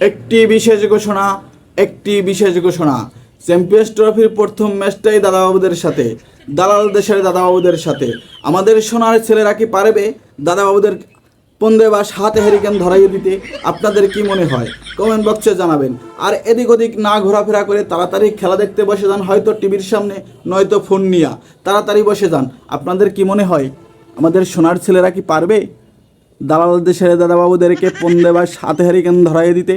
একটি বিশেষ ঘোষণা, একটি বিশেষ ঘোষণা। চ্যাম্পিয়ন্স ট্রফির প্রথম ম্যাচটাই দাদাবাবুদের সাথে, দালাল দেশের দাদাবাবুদের সাথে। আমাদের সোনার ছেলেরা কি পারবে? দাদাবাবুদের পন্দে বা হাতে হেরিকেন ধরাইয়ে দিতে আপনাদের কি মনে হয়? কমেন্ট বক্সে জানাবেন। আর এদিক ওদিক না ঘোরাফেরা করে তাড়াতাড়ি খেলা দেখতে বসে যান, হয়তো টিভির সামনে, নয়তো ফোন নিয়া। তাড়াতাড়ি বসে যান। আপনাদের কি মনে হয়? আমাদের সোনার ছেলেরা কি পারবে? দালাল সেরে দাদাবাবুদেরকে পন্দে বা হাতে হেরিকেন ধরাই দিতে।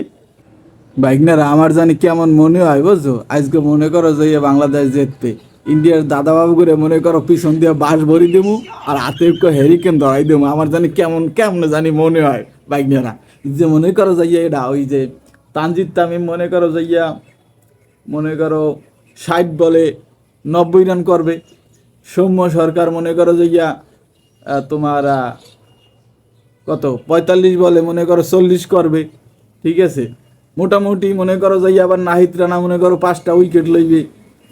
বাইকনারা আমার জানি কেমন মনে হয় বুঝছ? আজকে মনে করো যে বাংলাদেশ জিতবে। ইন্ডিয়ার দাদাবাবু করে মনে করো পিছন দিয়ে বাস ভরি দেবো আর হাতে হেরিকেন ধরাই দেবো আমার জানি কেমন কেমন জানি মনে হয় বাইকনারা যে মনে করো যাইয়া এটা, ওই যে তানজিদ তামিম মনে করো যাইয়া মনে করো ষাট বলে নব্বই রান করবে। সৌম্য সরকার মনে করো যাইয়া তোমার কত? পঁয়তাল্লিশ বলে, মনে করো চল্লিশ করবে। ঠিক আছে? মোটামুটি মনে করো যাই আবার নাহিদ রানা মনে করো পাঁচটা উইকেট লইবে।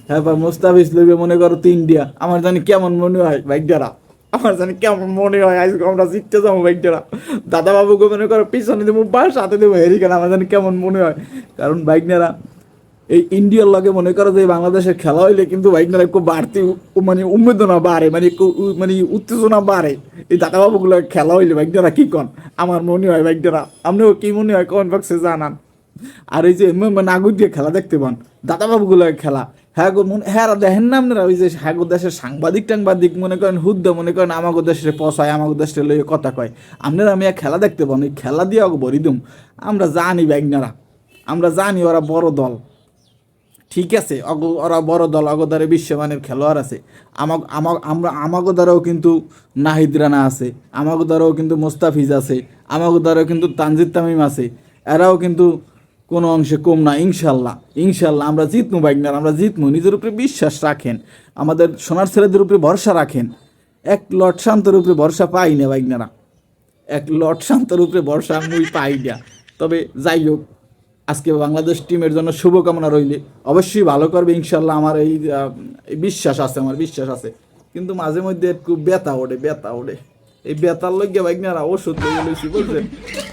হ্যাঁ মোস্তাফিজ লইবে মনে করো তিনটিয়া আমার জানি কেমন মনে হয় বাইকটারা আমার জানি কেমন মনে হয়, আজকে আমরা জিততে যাব বাইকটারা দাদা বাবুকে মনে করো পিছনে দেবো, বা সাথে দেবো হেরিকেন আমার জানি কেমন মনে হয়। কারণ বাইকনারা এই ইন্ডিয়ার লগে মনে করো যে বাংলাদেশের খেলা হইলে কিন্তু বাইকনারা একটু বাড়তি মানে উন্মেদনা বাড়ে মানে মানে উত্তেজনা বাড়ে। এই দাদাবাবুগুলো খেলা হইলে বাইকনারা কি কন? আমার মনে হয় বাইকনারা আপনিও কি মনে হয় কমেন্ট বক্সে জানান। আর এই যে নাগর দিয়ে খেলা দেখতে পান, দাদাবাবুগুলো খেলা। হ্যাঁ গো, মনে হ্যাঁ দেখেন না আপনারা ওই যে হ্যাঁ দেশের সাংবাদিক টাংবাদিক মনে করেন, হুদ্দ মনে করেন আমাকে দেশের পশায় আমাকে দেশের লইয়ে কথা কয়। আপনারা আমি খেলা দেখতে পান, ওই খেলা দিয়ে ভরি দুম। আমরা জানি বাইকনারা আমরা জানি ওরা বড় দল। ঠিক আছে ওরা বড় দল, অগদারে বিশ্বমানের খেলোয়াড় আছে। আমাক আমাক আমরা আমাগো দ্বারাও কিন্তু নাহিদ রানা আছে আমাগো দ্বারাও কিন্তু মোস্তাফিজ আছে আমাগো দ্বারাও কিন্তু তানজিদ তামিম আছে। এরাও কিন্তু কোনো অংশে কম না, ইনশাল্লাহ ইনশাল্লাহ আমরা জিতমু বাইকনার আমরা জিতমু। নিজের উপরে বিশ্বাস রাখেন, আমাদের সোনার ছেলেদের উপরে ভরসা রাখেন। এক লট শান্তর উপরে ভরসা পাই না বাইকনারা এক লট শান্তর উপরে ভরসা মুই পাই না। তবে যাই হোক আজকে বাংলাদেশ টিমের জন্য শুভকামনা রইলে। অবশ্যই ভালো করবে, ইনশাল্লাহ আমার এই বিশ্বাস আছে, আমার বিশ্বাস আছে। কিন্তু মাঝে মধ্যে একটু ব্যথা ওঠে ব্যথা ওঠে। এই ব্যথার লইয়া বাইকনারা ওষুধ লইয়ে লইছি বুঝলেন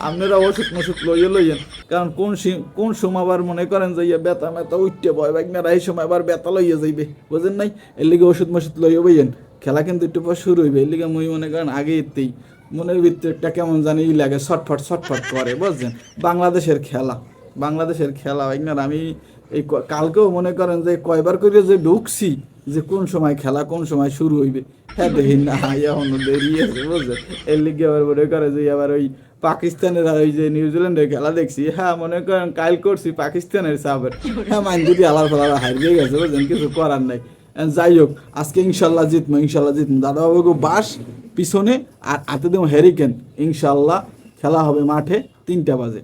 আপনারা ওষুধ মষুধ লইয়ে লইয়েন। কারণ কোন কোন সময় আবার মনে করেন যে ইয়া ব্যথা ম্যাথা উঠতে বয় বাইকনারা এই সময় আবার ব্যথা লইয়ে যাইবে, বুঝেন নাই? এর লিগে ওষুধ মষুধ লইয়ে বইয়েন। খেলা কিন্তু একটু পর শুরু হইবে, এর লিগে মুই মনে করেন আগে এতেই। মনের ভিতরে একটা কেমন জানি লাগে, ছটফট ছটফট করে, বুঝছেন? বাংলাদেশের খেলা। বাংলাদেশের খেলা বাইকনার আমি এই কালকেও মনে করেন যে কয়বার করে যে ঢুকছি যে কোন সময় খেলা কোন সময় শুরু হইবে। হ্যাঁ দেখি না এখন দেরি আছে বুঝছেন এর লিগে আবার মনে করে যে আবার ওই পাকিস্তানের আর ওই যে নিউজিল্যান্ডের খেলা দেখছি। হ্যাঁ মনে করেন কাল করছি পাকিস্তানের সাবের হ্যাঁ মাইন যদি আলার ফালার হারিয়ে গেছে বুঝলেন কিছু করার নাই। যাই হোক, আজকে ইনশাল্লাহ জিতবো ইনশাল্লাহ জিতবো দাদাবাবু বাস, পিছনে আর হাতে দেবো হেরিকেন ইনশাল্লাহ খেলা হবে মাঠে তিনটা বাজে।